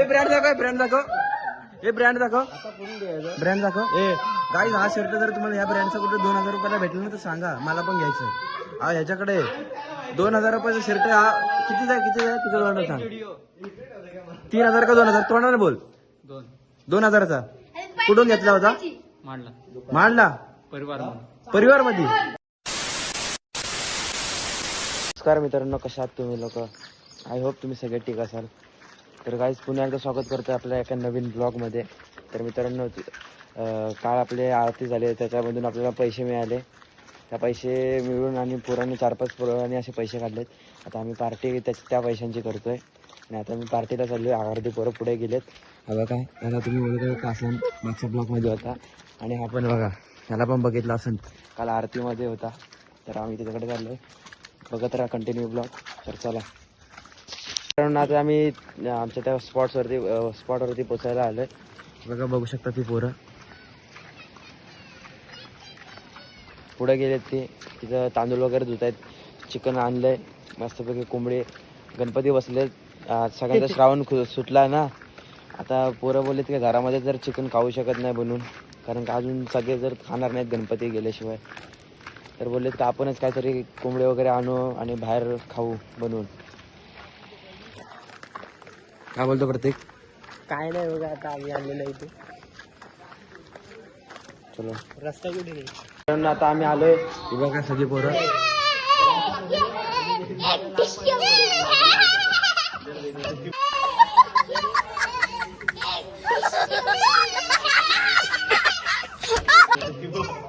ए brand दाखव brand दाखव. हे ब्रँड दाखव. ब्रँड दाखव. ए. गाईज हा शर्ट जर तुम्हाला या ब्रँडचा कुठे दोन हजार रुपयाला भेटला ना तर सांगा. मला पण घ्यायचं. हा ह्याच्याकडे दोन हजार रुपयाचा शर्ट हा किती आहे किती आहे तिकडे दोन सांग. तीन हजार का दोन हजार? तोंडाने बोल. दोन. हजाराचा. कुठून घेतला होता? मांडला. मांडला. परिवार परिवारमध्ये नमस्कार मित्रांनो कशा आहात तुम्ही लोक? आय होप तुम्ही सगळे ठीक असाल. तर काहीच पुन्हा एकदा स्वागत करतो आपल्या एका नवीन ब्लॉगमध्ये तर मित्रांनो काल आपले आरती झाले त्याच्यामधून आपल्याला पैसे मिळाले. त्या पैसे मिळून आणि पुराने चार पाच पुराने असे पैसे काढलेत. आता आम्ही पार्टी त्या त्या पैशांची करतोय. आणि आता मी पार्टीला चाललोय अर्धी पोरं पुढे गेलेत. हा बघा आता तुम्ही बघितलं कासन मागच्या ब्लॉगमध्ये होता. आणि हा पण बघा ह्याला पण बघितला असेल काल आरतीमध्ये होता. तर आम्ही तिच्याकडे चाललोय. बघत राहा कंटिन्यू ब्लॉग तर चला. कारण आता आम्ही आमच्या त्या स्पॉट्सवरती स्पॉटवरती पोचायला आलोय. बघा बघू शकता ती पोरं. पुढे गेलेत ते. तिथं तांदूळ वगैरे धुत आहेत चिकन आणलंय. मस्तपैकी कोंबडे. गणपती बसलेत. सगळ्यांचा श्रावण सुटला ना. आता पोरं बोललेत की घरामध्ये जर चिकन खाऊ शकत नाही बनवून कारण का अजून सगळे जर खाणार नाहीत गणपती गेल्याशिवाय. तर बोललेत का आपणच काहीतरी कोंबडे वगैरे आणू आणि बाहेर खाऊ बनवून. काय बोलतो प्रत्येक काय नाही बघा आता आम्ही आणलेलं इथे. चलो. रस्ता कुठे नाही आता आम्ही आलोय. हे बघा सगळी पोरं.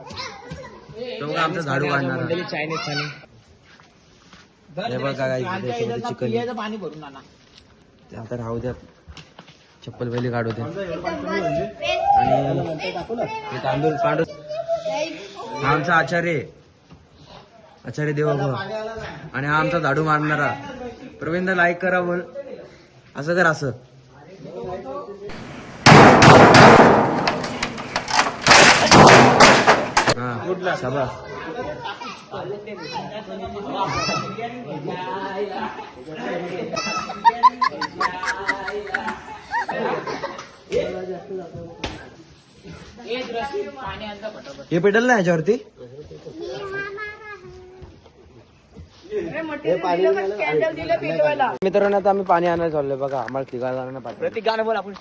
तो बघा आमचा झाडू काढणार चायनीज हे बघा काय त्याच्यामध्ये चिकन. पाणी भरून आणा. ते आता राहू द्या. चप्पल पहिली काढू द्या आणि हे तांदूळ काढू. हा आमचा आचार्य. आचार्य देव आणि हा आमचा झाडू मारणारा. प्रवीणदा लाईक करा बोल. असं कर असं. हा सभा हे पेटल ना याच्यावरती? मित्रांनो आता आम्ही पाणी आणायला चाललोय बघा. आम्हाला तिघा जणांना पाठवलं प्रतीक गाणं बोल आपण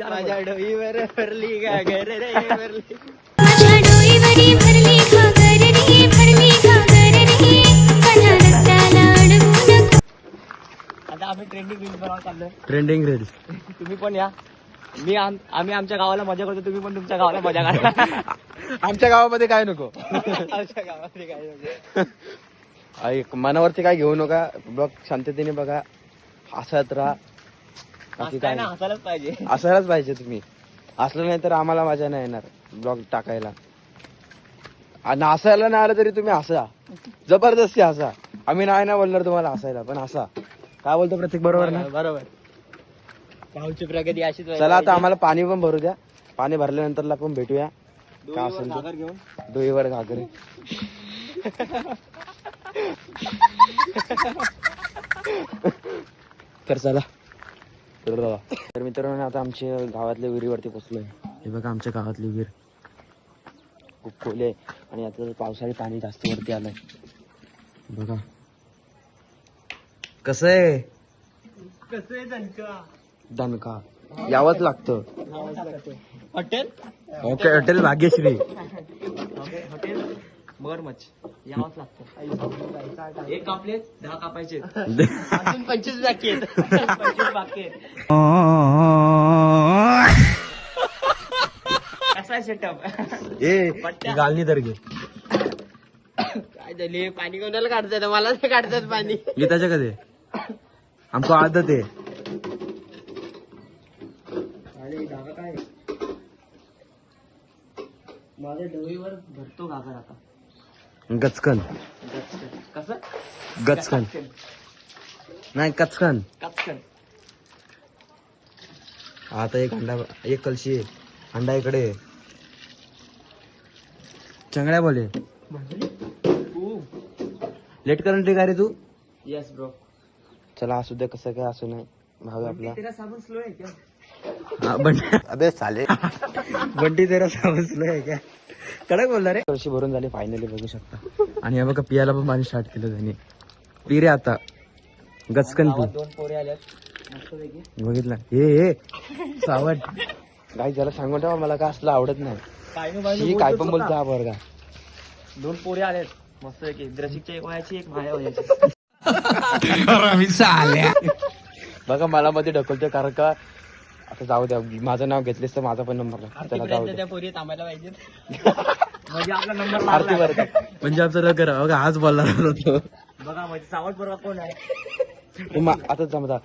माझ्या डोईवर भरली गा घर रे भरली. माझ्या डोईवरी भरली आम्ही ट्रेंडिंग रील्स बनवायला चाललोय. ट्रेंडिंग रील तुम्ही पण या. मी आम- आम्ही आमच्या गावाला मजा करतो तुम्ही पण तुमच्या गावाला मजा करा. आमच्या गावामध्ये काय नको? आमच्या गावामध्ये काय नाही. ऐक, मनावरती काय घेऊ नका. ब्लॉग शांततेने बघा. हसत राहा. बाकी काय हसताना नाही. हसायलाच पाहिजे. असायलाच पाहिजे तुम्ही. असलं नाही तर आम्हाला मजा नाही येणार. ब्लॉग टाकायला. आणि हसायला नाही आलं तरी तुम्ही हसा. जबरदस्ती हसा. आम्ही नाही ना बोलणार तुम्हाला हसायला पण हसा. काय बोलतो प्रत्येक बरोबर ना? बरोबर. गावची प्रगती अशीच चला आता. आम्हाला पाणी पण भरू द्या. पाणी भरल्यानंतर आपण भेटूया. काय असेल ते. घागर घेऊन. डोईवर घागरे. तर चला. तर बघा. तर मित्रांनो आता आमच्या गावातल्या विहिरीवरती पोचलोय हे बघा आमच्या गावातली विहीर. खूप खोल आहे. आणि आता पावसाळी पाणी जास्त वरती आलंय. बघा. कसं आहे? कसं आहे दणका? दणका. यावंच लागतं. Hotel? Okay hotel Bhagyashree. Hotel? मगरमच्छ यावंच लागतं. एक कापले दहा कापायचे अजून पंचवीस बाकी आहेत. पंचवीस बाकी आहेत. कसा आहे सेटअप ए. गालनी तर घे. काय झाले? पाणी कोणाला काढतात मला काढतात पाणी. गीताच्या कधी? आमको आदत आहे. माझ्या डोईवर भरतो घागर आता. गचकन. कसं? गचकन. नाही कचकन. कचकन. आता एक अंडा एक कलशी आहे. अंडा इकडे आहे. चंगड्या बोले. लेट करंट का रे तू? येस ब्रो चला असू दे कसं काय असू नाही भाऊ आपला. तेरा साबण स्लो आहे क्या? हा, बंटी अबे साले. बंटी तेरा समजलं आहे काय? कडक बोलला रे. वर्षी भरून झाली फायनली बघू शकता. आणि हे बघा पियाला पण पाणी स्टार्ट केलं त्यांनी पी रे आता. गचकन पी दोन पोरे आल्यात. बघितलं. हे हे. सावट. काही त्याला सांगून ठेवा मला काय असलं आवडत नाही. काय नु ही काय पण बोलतो हा बरं का दोन पोरे आलेत मस्त पैकी. द्रशिकच्या एक वयाची एक माझ्या बघा मला मध्ये ढकलतोय कारण का आता जाऊ द्या माझं नाव घेतलेस तर माझा पण नंबर लागतो. त्याला जाऊ द्या. त्या पोरी थांबायला पाहिजेत म्हणजे आपला नंबर आरती लागला बरं पंजाबचा लगर बघा आज बोलला होतो. बघा म्हणजे सावट बरोबर कोण आहे? मा- आता जमता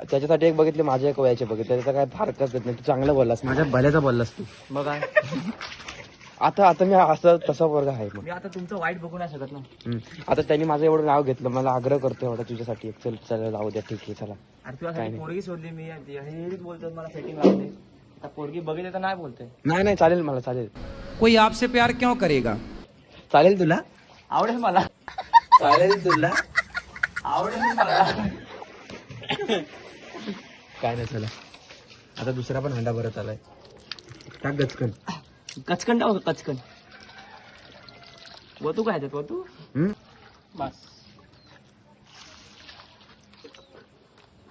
त्याच्यासाठी एक बघितले माझ्या एक वयाचे बघितले. त्याचा काय फारकच देत नाही. तू चांगलं बोललास. माझ्या भल्याचा बोललास तू. बघा आता आता मी असं तसा वर्ग आहे मग. मी आता तुमचं वाईट बघू नाही शकत ना. हम्म. आता त्यांनी माझं एवढं नाव घेतलं. मला आग्रह करतो एवढा तुझ्यासाठी. चल चल जाऊ द्या. ठीक आहे चला. अरे तुझ्यासाठी पोरगी शोधली मी. हे हेच बोलतात मला सेटिंग लागते आता पोरगी बघितली तर नाही बोलते. नाही नाही चालेल मला चालेल. कोई आपसे प्यार क्यों करेगा? चालेल तुला? आवडेल मला. चालेल तुला? आवडेल मला. काय नाही चला. आता दुसरा पण हंडा भरत आलाय. टाक गचकन. कचकन टाकू का कचकन वतू काय वतू? हम्म? बस.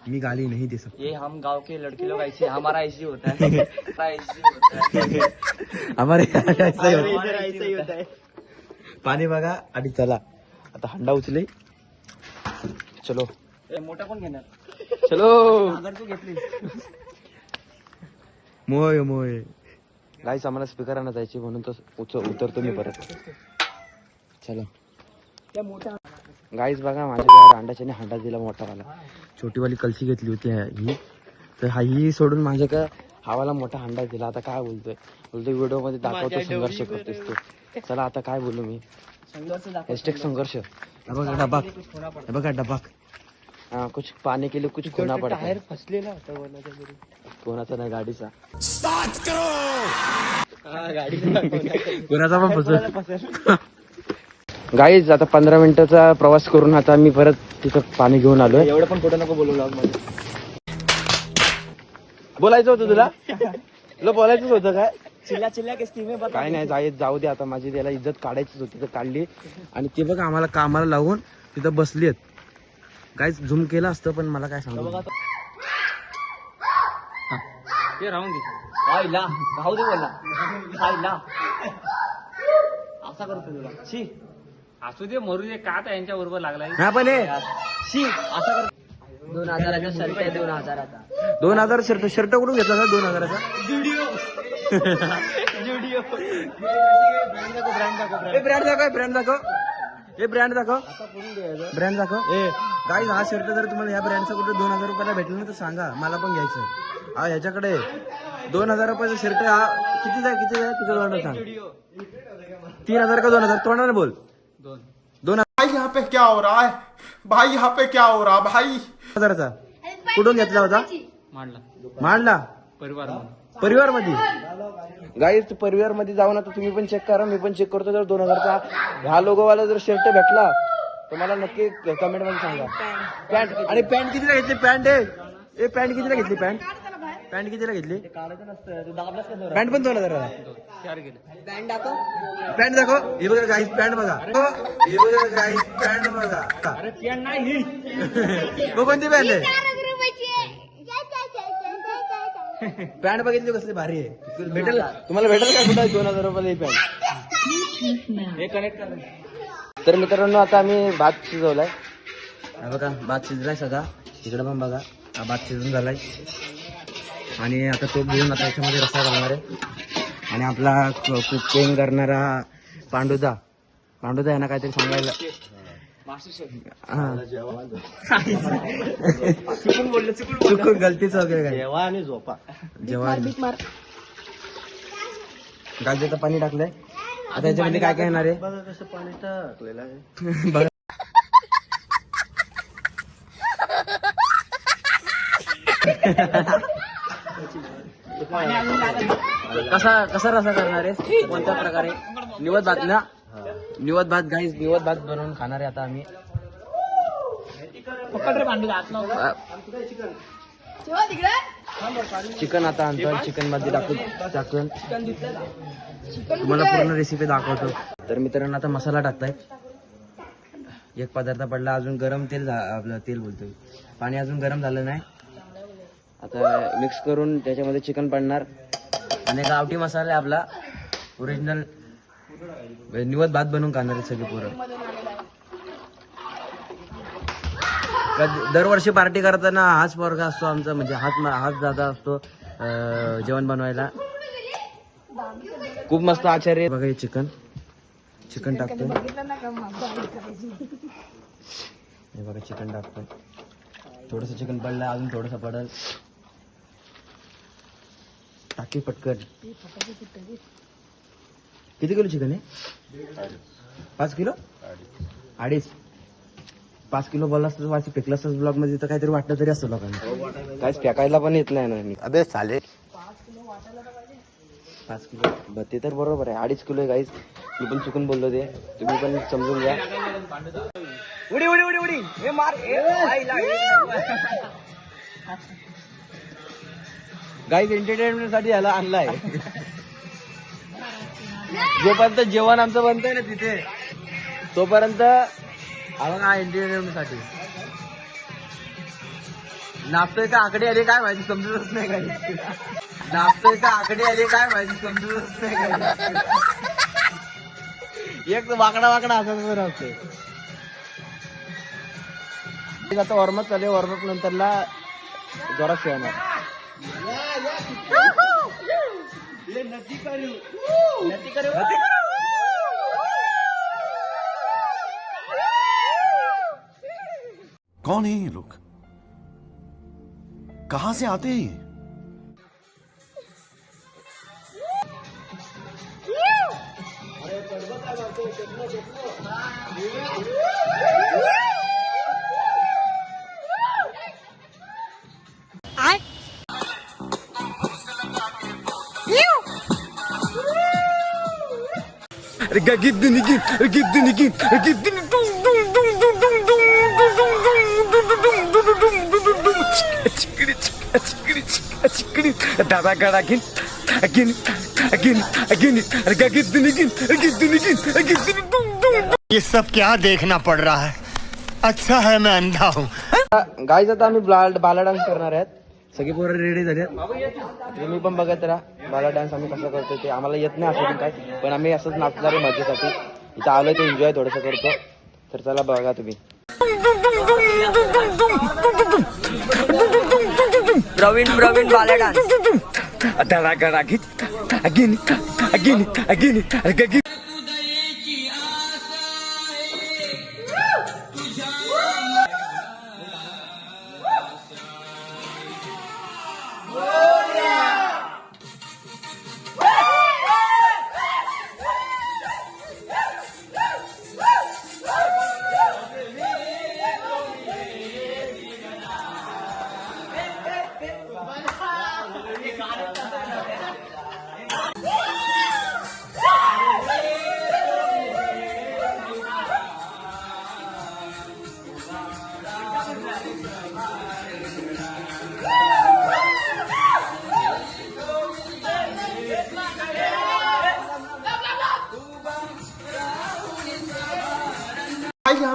मी गाली नहीं दे सकता ये हम गांव के लड़के लोग ऐसे हमारा ऐसे होता है. हमारा ऐसे होता है. हमारे यहाँ ऐसा ही होता है. हमारा ऐसे ही होता है. पाणी बघा आणि चला. आता हंडा उचले. चलो. ए, मोठा कोण घेणार? चलो. तू घेतली मोय मोय. गाईच आम्हाला स्पीकरांना जायची म्हणून तर उच उतरतो मी परत. चला. गाईच बघा माझ्या घरात अंड्याच्याने हांडा दिला मोठावाला छोटीवाली कलसी घेतली होती ही तर हा ही सोडून माझ्या का हावाला मोठा हांडा दिला. आता काय बोलतोय? बोलतोय व्हिडिओमध्ये दाखवतो संघर्ष करतोस तू. चला आता काय बोलू मी? संघर्ष दाखव हॅशटॅग संघर्ष. हे बघा डबाक. हे बघा डबाक. हा कुछ पाने के लिए कुछ खोना पडता टायर फसलेला होता कोणाच्या तरी कोणाचा नाही गाडीचा हा, गाडीचा कोणाचा. कोणाचा पण फसेल? गाईज आता पंधरा मिनिटाचा प्रवास करून आता मी परत तिथं पाणी घेऊन आलोय. एवढं पण कुठं नको बोलू मध्ये. बोलायचं होतं तुला? तुला बोलायचंच होतं काय? चिल्ला चिल्ला काय नाही जाय जाऊ दे आता. माझी त्याला इज्जत काढायचीच होती तर काढली. आणि ते बघा आम्हाला कामाला लावून तिथं बसली आहेत. काय झूम केलं असतं पण मला काय सांगू. ते राहून दे. खायला राहू दे बोला. खायला असा करतो तुला. शी. असू दे मरू दे का आता यांच्या बरोबर लागलाय? हा पण हे. शी असा कर. दोन हजाराचा शर्ट आहे दोन हजाराचा. दोन हजार शर्ट शर्ट कुठून घेतला का दोन हजाराचा? जुडिओ ए ब्रँड दाखव ब्रँड दाखव. ए ब्रँड दाखव. ब्रँड दाखव. ए गाईज हा शर्ट जर तुम्हाला या ब्रँडचा कुठे दोन हजार रुपयाला भेटला ना तर सांगा. मला पण घ्यायचं हा ह्याच्याकडे दोन हजार रुपयाचा शर्ट हा किती जाय किती जाय तुझं तोंडाने सांग. तीन हजार का दोन हजार? तोंडाने बोल. दोन. भाई यहाँ पे क्या हो रहा है? भाई यहाँ पे क्या हो रहा है? भाई। हजाराचा. कुठून घेतला होता? मांडला. मांडला. परिवार परिवारमध्ये गाईज परिवारमध्ये जाऊन आता तुम्ही पण चेक करा मी पण चेक करतो. जर दोन हजारचा ह्या लोगोवाला जर शर्ट भेटला तर मला नक्की कमेंटमध्ये सांगा. पॅन्ट आणि पॅन्ट कितीला घेतली? पॅन्ट आहे. ए पॅन्ट कितीला घेतली पॅन्ट पॅन्ट कितीला घेतली? पॅन्ट पण दोन हजार पॅन्ट दाखव. हे बघा गाईज पॅन्ट बघा. हे. बघा गाईज पॅन्ट बघा. मग कोणती पॅन्ट आहे पॅन्ट बघितली कसली भारी आहे. भेटेल तुम्हाला भेटेल का कुठं? दोन हजार रुपयाला ही पॅन्ट. हे कनेक्ट कर. तर मित्रांनो आता आम्ही भात शिजवलाय. हा बघा भात शिजलाय सगळा. इकडे पण बघा हा भात शिजून झालाय. आणि आता तो घेऊन आता याच्यामध्ये रस्सा घालणार आहे. आणि आपला कुकिंग करणारा पांडुदा पांडुदा यांना काहीतरी सांगायला. चुकून बोललो चुकून चुकून गलतीच वगैरे काय जेवा आणि झोपा. जेवण गाजर पाणी टाकलंय? आता याच्यामध्ये काय काय येणार आहे? बघा कसं पाणी टाकलेलं आहे. बघा. कसा कसा रसा करणार आहे? कोणत्या प्रकारे? निवत भात ना निवत भात गाईस निवत भात बनवून खाणार आहे आता आम्ही. पकड रे भांडू आत अ, चिकन आता आणतो चिकनमध्ये टाकून टाकून तुम्हाला पूर्ण रेसिपी दाखवतो. तर मित्रांनो आता मसाला टाकताय. एक पदार्थ पडला अजून गरम तेल झा- आपलं तेल बोलतोय. पाणी अजून गरम झालं नाही. आता मिक्स करून त्याच्यामध्ये चिकन पडणार. आणि गावठी मसाला आहे आपला. ओरिजिनल म्हणजे निवत भात बनवून खाणार सगळे पोरं. दरवर्षी पार्टी करताना हाच पोरगा असतो आमचा म्हणजे हाच हाच दादा असतो जेवण बनवायला. खूप मस्त आचार्य बघा हे चिकन. चिकन टाकतो हे बघा चिकन टाकतो थोडस चिकन पडलं अजून थोडस पडल. टाकी पटकन. किती किलो चिकन आहे पाच किलो? अडीच. पाच किलो बोलला असतं वाची फेकलं असतं ब्लॉगमध्ये तर काहीतरी वाटलं तरी असतं लोकांना. काहीच फेकायला पण येत नाही ना मी. अबे साले. पाच किलो? ब- ते तर बरोबर आहे. अडीच किलो आहे काहीच मी पण चुकून बोललो ते. तुम्ही पण समजून घ्या. उडी उडी उडी उडी. हे मार. गाईज एंटरटेनमेंटसाठी याला आणलाय. जोपर्यंत जेवण आमचं बनतंय ना तिथे तोपर्यंत आम्हाला एंटरटेनमेंटसाठी. नाचतोय का आकडे आले काय माहिती समजतच नाही काय नाचतोय का आकडे आले काय माहिती समजतच नाही काय एक तर वाकडा वाकडा असं बरं असतोय. आता वॉर्मअप चालू वॉर्मअप नंतरला जोरात कौन है ये लोग? कहां से आते हैं gittin git gittin git gittin dum dum dum dum dum dum dum dum dum dum dum dum dum dum dum çıkırı çıkırı çıkırı çıkırı çıkırı dara gara gin gin gin gin gittin gin gittin gin gittin dum dum ये सब क्या देखना पड़ रहा है अच्छा है मैं अंधा हूँ गाईज आता आम्ही बाला डान्स करणार आहेत सगळे पोरं रेडी झाले मी पण बघत राहा बाला डान्स आम्ही कसं करतो ते आम्हाला येत नाही असं काय. पण आम्ही असंच नाचणार आहे मजेसाठी. इथं आलोय ते एन्जॉय थोडंसं करतो. तर चला बघा तुम्ही. प्रवीण प्रवीण बाला डान्स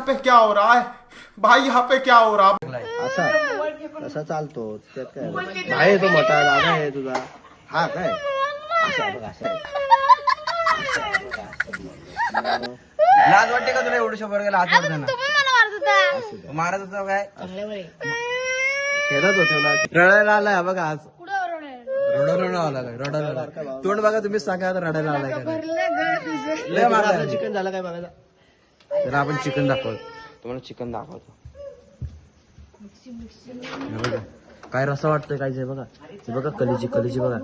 पे क्या हो रहा है? भाई यहाँ पे क्या हो रहा है? असा असा चालतो. त्यात काय आहे तो. मोठा दादा आहे तुझा. हा काय? असा बघ असा लाज वाटते का तुला एवढं शंभर गेला? हात मारताना. मारत होता. काय? खेळत होते ना. रडायला आलाय बघा आज. रडवलं आला काय रडायला आलाय. तोंड बघा तुम्हीच सांगा आता रडायला आलाय का नाही. लय मारलाय. चिकन झालं काय बघायला? तर आपण चिकन दाखवतो. तुम्हाला चिकन दाखवतो. बघा काय रसा वाटतोय काय जे बघा. हे बघा कलीची कलीची बघा.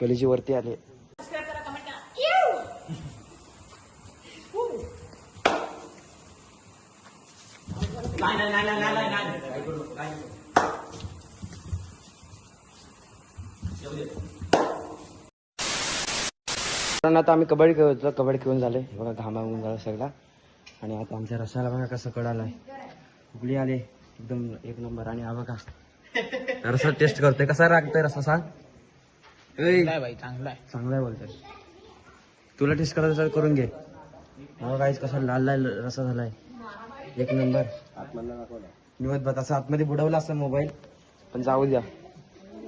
कलीची वरती आले. कारण आता आम्ही कबड्डी खेळतो कबड्डी खेळून झाले. बघा घामा होऊन झाला सगळा. आणि आता आमच्या रसाला बघा कसं कळालाय उकळी आले एकदम एक नंबर. आणि हा बघा. रसा टेस्ट करतोय. कसा लागतोय रसा सांग. चांगला आहे चांगला आहे. बोलतोय. तुला टेस्ट करायचं असेल करून घे. हा काहीच कसा लाल लाल रसा झालाय. एक नंबर. निवत बघ असं आतमध्ये बुडवला असं मोबाईल पण जाऊ द्या.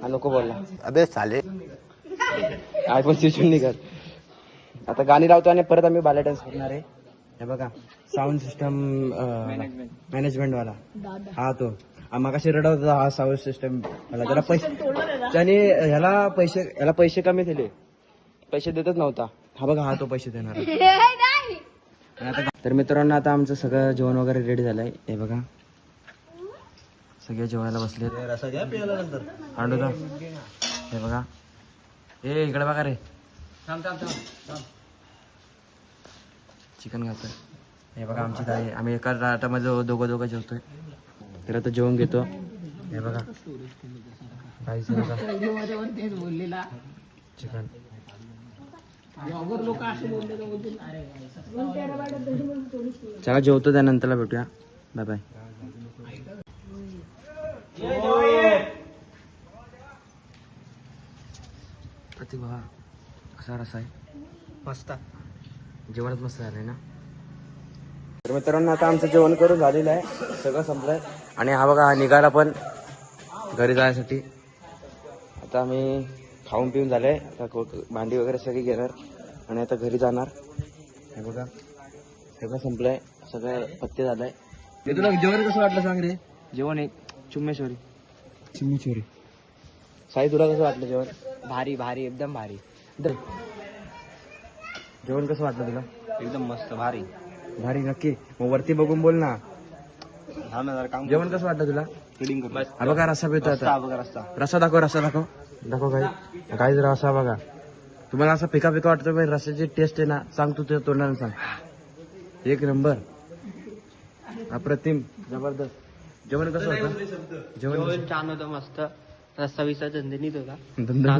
हा नको बोलला. अबे चाले आयफोन स्विच निघत आता गाणी लावतो आणि परत आम्ही बाला डान्स करणार आहे. हे बघा साऊंड सिस्टम मॅनेजमेंट वाला. हा तो. मागाशी रडत होता हा साऊंड सिस्टम वाला. त्याला पैसे त्याने ह्याला पैसे ह्याला पैसे कमी दिले. पैसे देतच नव्हता. हा बघा हा तो पैसे देणार तर मित्रांनो आता आमचं सगळं जेवण वगैरे रेडी झालंय. हे बघा. सगळे जेवायला बसले. हे बघा. ए इकडे बघा रे. थांब थांब थांब थांब. चिकन खातोय हे बघा आमची ताई आम्ही एका ताटामध्ये दोघं दोघं जेवतोय. तर आता जेवण घेतो. हे बघा. बोललेला चिकन. चला जेवतो त्यानंतरला भेटूया. बाय बाय प्रतिभा कसा रसा आहे मस्त. जेवणच मस्त झालंय ना? तर मित्रांनो आता आमचं जेवण करून झालेलं आहे. सगळं संपलंय. आणि हा बघा हा निघाला पण घरी जायसाठी आता आम्ही खाऊन पिऊन झालंय. आता को- भांडी वगैरे सगळी घेणार आणि आता घरी जाणार. हे बघा सगळं संपलंय. सगळं पत्ते झालंय. हे तुला जेवण कसं वाटलं सांग रे? जेवण एक चुम्मेश्वरी. चिम्मेश्वरी. साई तुला कसं वाटलं जेवण? भारी भारी एकदम भारी. दे. जेवण कसं वाटलं तुला? एकदम मस्त भारी. भारी नक्की. मग वरती बघून बोल ना. हा ना जरा काम जेवण कसं वाटलं तुला? फिडिंग कर. हा बघा रस्सा पितो आता. बघा रस्ता रस्सा दाखव रस्सा दाखव. दाखव काही. काही रस्सा बघा. तुम्हाला असं पिका पिका वाटतं पण रस्त्याची टेस्ट आहे ना सांग तू तुझ्या तोंडाने सांग. एक नंबर. अप्रतिम. जबरदस्त. जेवण कसं होतं? जेवण जेवण छान होतं मस्त. रस्ता विसा झंझणीत होता. धंदा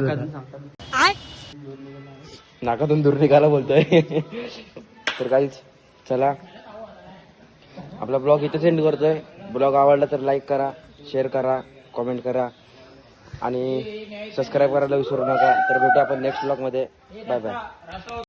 नाकातून दूर निघाला बोलतोय. तर काहीच चला. आपला ब्लॉग इथं सेंड करतोय. ब्लॉग आवडला तर लाईक करा शेअर करा कमेंट करा. आणि सबस्क्राईब करायला विसरू नका. तर भेटू आपण नेक्स्ट ब्लॉगमध्ये बाय बाय